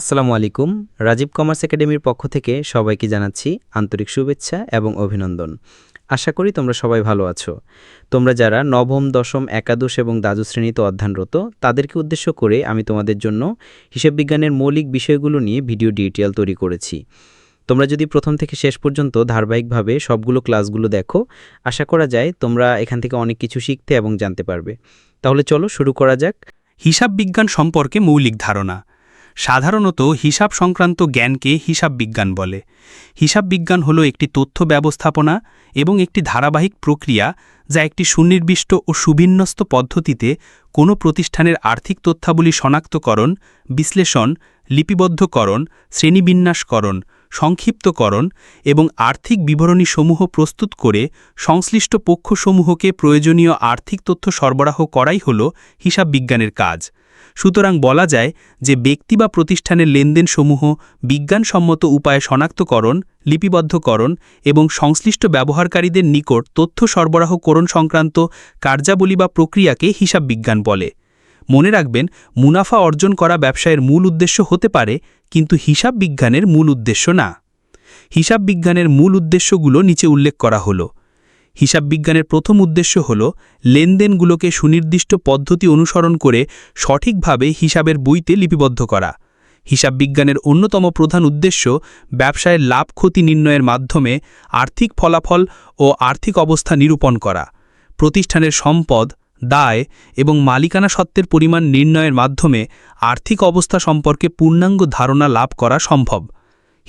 আসসালামু আলাইকুম। রাজীব কমার্স একাডেমির পক্ষ থেকে সবাইকে জানাচ্ছি আন্তরিক শুভেচ্ছা এবং অভিনন্দন। আশা করি তোমরা সবাই ভালো আছো। তোমরা যারা নবম, দশম, একাদশ এবং দ্বাদশ শ্রেণীতে অধ্যয়নরত, তাদেরকে উদ্দেশ্য করে আমি তোমাদের জন্য হিসাব বিজ্ঞানের মৌলিক বিষয়গুলো নিয়ে ভিডিও ডিটেল তৈরি করেছি। তোমরা যদি প্রথম থেকে শেষ পর্যন্ত ধারাবাহিকভাবে সবগুলো ক্লাসগুলো দেখো, আশা করা যায় তোমরা এখান থেকে অনেক কিছু শিখতে এবং জানতে পারবে। তাহলে চলো শুরু করা যাক। হিসাব বিজ্ঞান সম্পর্কে মৌলিক ধারণা। সাধারণত হিসাব সংক্রান্ত জ্ঞানকে হিসাব বিজ্ঞান বলে। হিসাব বিজ্ঞান হল একটি তথ্য ব্যবস্থাপনা এবং একটি ধারাবাহিক প্রক্রিয়া যা একটি সুনির্দিষ্ট ও সুবিন্যস্ত পদ্ধতিতে কোনো প্রতিষ্ঠানের আর্থিক তথ্যাবলী শনাক্তকরণ, বিশ্লেষণ, লিপিবদ্ধকরণ, শ্রেণীবিন্যাসকরণ, সংক্ষিপ্তকরণ এবং আর্থিক বিবরণীসমূহ প্রস্তুত করে সংশ্লিষ্ট পক্ষসমূহকে প্রয়োজনীয় আর্থিক তথ্য সরবরাহ করাই হল হিসাব বিজ্ঞানের কাজ। সুতরাং বলা যায় যে ব্যক্তি বা প্রতিষ্ঠানের লেনদেনসমূহ বিজ্ঞানসম্মত উপায়ে শনাক্তকরণ, লিপিবদ্ধকরণ এবং সংশ্লিষ্ট ব্যবহারকারীদের নিকট তথ্য সরবরাহকরণ সংক্রান্ত কার্যাবলী বা প্রক্রিয়াকে হিসাব বিজ্ঞান বলে। মনে রাখবেন, মুনাফা অর্জন করা ব্যবসায়ের মূল উদ্দেশ্য হতে পারে, কিন্তু হিসাব বিজ্ঞানের মূল উদ্দেশ্য না। হিসাব বিজ্ঞানের মূল উদ্দেশ্যগুলো নিচে উল্লেখ করা হলো। হিসাব বিজ্ঞানের প্রথম উদ্দেশ্য হল লেনদেনগুলোকে সুনির্দিষ্ট পদ্ধতি অনুসরণ করে সঠিকভাবে হিসাবের বইতে লিপিবদ্ধ করা। হিসাব বিজ্ঞানের অন্যতম প্রধান উদ্দেশ্য ব্যবসায়ের লাভ ক্ষতি নির্ণয়ের মাধ্যমে আর্থিক ফলাফল ও আর্থিক অবস্থা নিরূপণ করা। প্রতিষ্ঠানের সম্পদ, দায় এবং মালিকানা সত্ত্বের পরিমাণ নির্ণয়ের মাধ্যমে আর্থিক অবস্থা সম্পর্কে পূর্ণাঙ্গ ধারণা লাভ করা সম্ভব।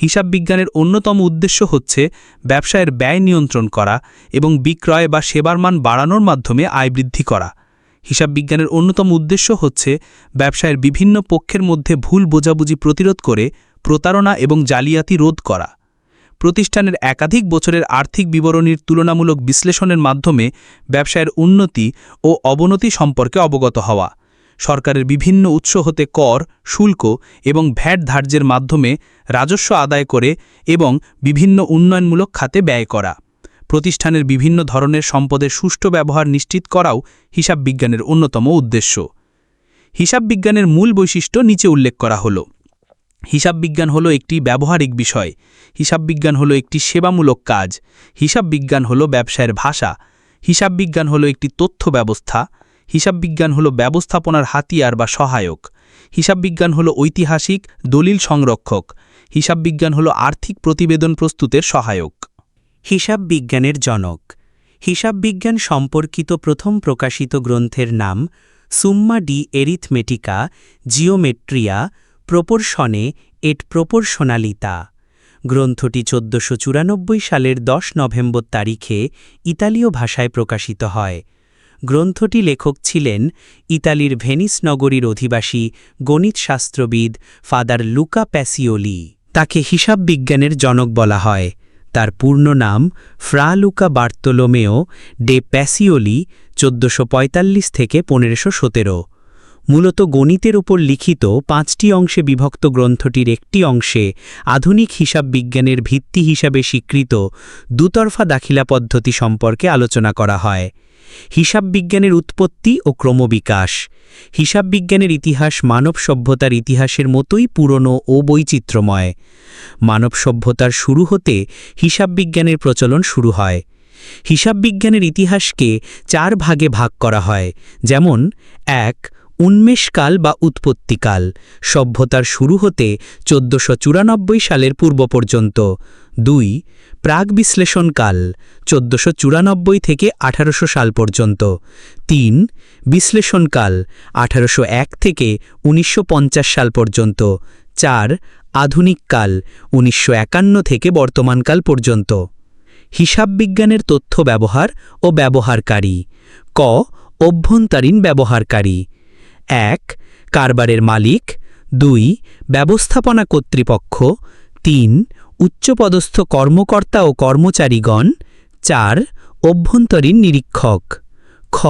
হিসাব বিজ্ঞানের অন্যতম উদ্দেশ্য হচ্ছে ব্যবসায়ের ব্যয় নিয়ন্ত্রণ করা এবং বিক্রয় বা সেবার মান বাড়ানোর মাধ্যমে আয় বৃদ্ধি করা। হিসাব বিজ্ঞানের অন্যতম উদ্দেশ্য হচ্ছে ব্যবসায়ের বিভিন্ন পক্ষের মধ্যে ভুল বোঝাবুঝি প্রতিরোধ করে প্রতারণা এবং জালিয়াতি রোধ করা। প্রতিষ্ঠানের একাধিক বছরের আর্থিক বিবরণীর তুলনামূলক বিশ্লেষণের মাধ্যমে ব্যবসায়ের উন্নতি ও অবনতি সম্পর্কে অবগত হওয়া। সরকারের বিভিন্ন উৎস হতে কর, শুল্ক এবং ভ্যাট ধার্যের মাধ্যমে রাজস্ব আদায় করে এবং বিভিন্ন উন্নয়নমূলক খাতে ব্যয় করা। প্রতিষ্ঠানের বিভিন্ন ধরনের সম্পদের সুষ্ঠু ব্যবহার নিশ্চিত করাও হিসাব বিজ্ঞানের অন্যতম উদ্দেশ্য। হিসাব বিজ্ঞানের মূল বৈশিষ্ট্য নিচে উল্লেখ করা হল। হিসাব বিজ্ঞান হল একটি ব্যবহারিক বিষয়। হিসাব বিজ্ঞান হল একটি সেবামূলক কাজ। হিসাব বিজ্ঞান হল ব্যবসায়ের ভাষা। হিসাব বিজ্ঞান হল একটি তথ্য ব্যবস্থা। হিসাব বিজ্ঞান হল ব্যবস্থাপনার হাতিয়ার বা সহায়ক। হিসাব বিজ্ঞান হল ঐতিহাসিক, দলিল সংরক্ষক। হিসাব বিজ্ঞান হল আর্থিক প্রতিবেদন প্রস্তুতের সহায়ক। হিসাব বিজ্ঞানের জনক। হিসাব বিজ্ঞান সম্পর্কিত প্রথম প্রকাশিত গ্রন্থের নাম সুম্মা ডি এরিথমেটিকা, জিওমেট্রিয়া, প্রপোর্শনে এট প্রপোর্শনালিতা। গ্রন্থটি চোদ্দশো সালের দশ নভেম্বর তারিখে ইতালীয় ভাষায় প্রকাশিত হয়। গ্রন্থটি লেখক ছিলেন ইতালির ভেনিস নগরীর অধিবাসী গণিতশাস্ত্রবিদ ফাদার লুকা প্যাসিওলি। তাকে হিসাব বিজ্ঞানের জনক বলা হয়। তার পূর্ণ নাম Fra Luca Bartolomeo de Pacioli চোদ্দশো থেকে পনেরোশো মূলত গণিতের উপর লিখিত পাঁচটি অংশে বিভক্ত গ্রন্থটির একটি অংশে আধুনিক হিসাব বিজ্ঞানের ভিত্তি হিসাবে স্বীকৃত দুতরফা দাখিলা পদ্ধতি সম্পর্কে আলোচনা করা হয়। হিসাব বিজ্ঞানের উৎপত্তি ও ক্রমবিকাশ। হিসাব বিজ্ঞানের ইতিহাস মানব সভ্যতার ইতিহাসের মতোই পুরনো ও বৈচিত্র্যময়। মানব সভ্যতার শুরু হতে হিসাব বিজ্ঞানের প্রচলন শুরু হয়। হিসাব বিজ্ঞানের ইতিহাসকে চার ভাগে ভাগ করা হয়, যেমন, এক উন্মেষকাল বা উৎপত্তিকাল। সভ্যতার শুরু হতে চোদ্দশো সালের পূর্ব পর্যন্ত। দুই, প্রাগ বিশ্লেষণকাল চোদ্দশো থেকে আঠারোশো সাল পর্যন্ত। তিন বিশ্লেষণকাল আঠারোশো এক থেকে উনিশশো পঞ্চাশ সাল পর্যন্ত। চার আধুনিককাল উনিশশো একান্ন থেকে বর্তমানকাল পর্যন্ত। হিসাব বিজ্ঞানের তথ্য ব্যবহার ও ব্যবহারকারী। ক, অভ্যন্তরীণ ব্যবহারকারী। এক, কারবারের মালিক, দুই, ব্যবস্থাপনা কর্তৃপক্ষ, তিন, উচ্চপদস্থ কর্মকর্তা ও কর্মচারীগণ, চার, অভ্যন্তরীণ নিরীক্ষক। খ,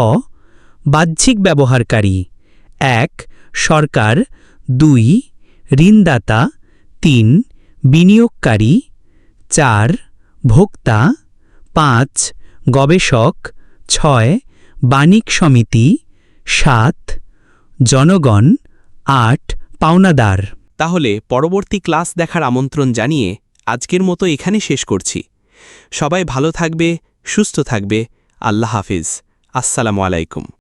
বাহ্যিক ব্যবহারকারী। এক, সরকার। দুই, ঋণদাতা। তিন, বিনিয়োগকারী। চার, ভোক্তা। পাঁচ, গবেষক। ছয় বাণিক সমিতি। সাত জনগণ আট পাওনাদার। তাহলে পরবর্তী ক্লাস দেখার আমন্ত্রণ জানিয়ে আজকের মতো এখানে শেষ করছি। সবাই ভালো থাকবে, সুস্থ থাকবে। আল্লাহ হাফিজ। আসসালামু আলাইকুম।